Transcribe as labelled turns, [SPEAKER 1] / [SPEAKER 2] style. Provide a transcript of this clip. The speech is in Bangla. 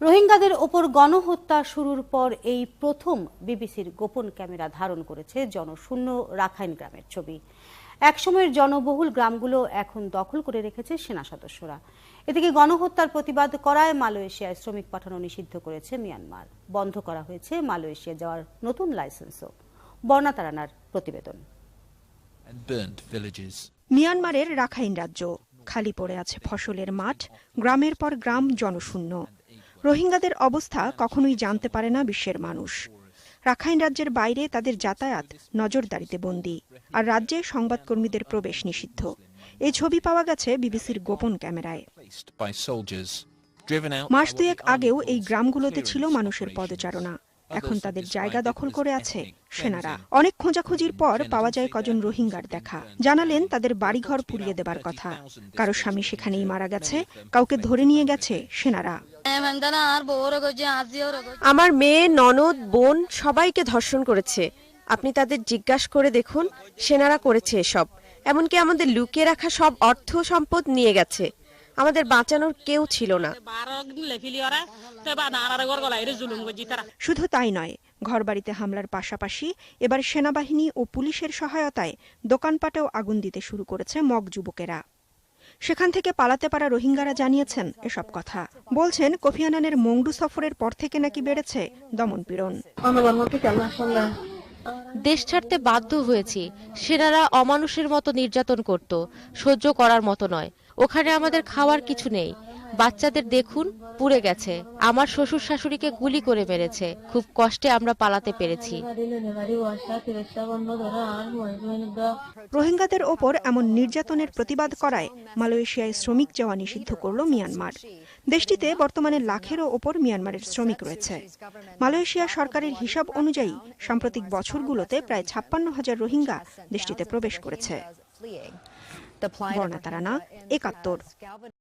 [SPEAKER 1] রোহিঙ্গাদের ওপর গণহত্যা শুরুর পর এই প্রথম বিবিসির গোপন ক্যামেরা ধারণ করেছে জনশূন্য রাখাইন গ্রামের ছবি। একসময়ের জনবহুল গ্রামগুলো এখন দখল করে রেখেছে সেনা সদস্যরা। এদিকে গণহত্যার প্রতিবাদ করায় মালয়েশিয়ায় শ্রমিক পাঠানো নিষিদ্ধ করেছে মিয়ানমার। বন্ধ করা হয়েছে মালয়েশিয়া যাওয়ার নতুন লাইসেন্সও। বর্ণা তারানার প্রতিবেদন.
[SPEAKER 2] মিয়ানমারের রাখাইন রাজ্য। খালি পড়ে আছে ফসলের মাঠ গ্রামের পর গ্রাম জনশূন্য। রোহিঙ্গাদের অবস্থা কখনোই জানতে পারে না বিশ্বের মানুষ। রাখাইন রাজ্যের বাইরে তাদের যাতায়াত নজরদারিতে বন্দী, আর রাজ্যে সংবাদকর্মীদের প্রবেশ নিষিদ্ধ। এই ছবি পাওয়া গেছে বিবিসির গোপন ক্যামেরায়. মাস দুয়েক আগেও এই গ্রামগুলোতে ছিল মানুষের পদচারণা। এখন তাদের জায়গা দখল করে আছে সেনারা। অনেক খোঁজাখুঁজির পর পাওয়া যায় কজন রোহিঙ্গার দেখা। জানালেন তাদের বাড়িঘর পুড়িয়ে দেবার কথা। কারও স্বামী সেখানেই মারা গেছে, কাউকে ধরে নিয়ে গেছে সেনারা।
[SPEAKER 3] আমার মেয়ে, ননদ, বোন সবাইকে ধর্ষণ করেছে। আপনি তাদের জিজ্ঞাসা করে দেখুন, সেনারা করেছে এসব। এমনকি আমাদের লুকিয়ে রাখা সব অর্থ সম্পদ নিয়ে গেছে। আমাদের বাঁচানোর কেউ ছিল না।
[SPEAKER 2] শুধু তাই নয়, ঘরবাড়িতে হামলার পাশাপাশি এবার সেনাবাহিনী ও পুলিশের সহায়তায় দোকানপাটেও আগুন দিতে শুরু করেছে মগ যুবকেরা। সেখান থেকে পালাতে পারা রোহিঙ্গারা জানিয়েছেন এসব কথা। বলছেন, কোফি আনানের মংডু সফরের পর থেকে নাকি বেড়েছে দমনপীড়ন
[SPEAKER 4] দেশ ছাড়তে বাধ্য হয়েছি। সেনারা অমানুষের মতো নির্যাতন করত। সহ্য করার মতো নয়। ওখানে আমাদের খাওয়ার কিছু নেই। বাচ্চাদের দেখুন, পুড়ে গেছে। আমার শ্বশুর শাশুড়িকে গুলি করে মেরেছে। খুব কষ্টে আমরা পালাতে পেরেছি।
[SPEAKER 2] রোহিঙ্গাদের ওপর এমন নির্যাতনের প্রতিবাদ করায় মালয়েশিয়ায় শ্রমিক যাওয়া নিষিদ্ধ করল মিয়ানমার। দেশটিতে বর্তমানে লাখেরও ওপর মিয়ানমারের শ্রমিক রয়েছে। মালয়েশিয়া সরকারের হিসাব অনুযায়ী, সাম্প্রতিক বছরগুলোতে প্রায় ছাপ্পান্ন হাজার রোহিঙ্গা দেশটিতে প্রবেশ করেছে। বর্ণা একাত্তর।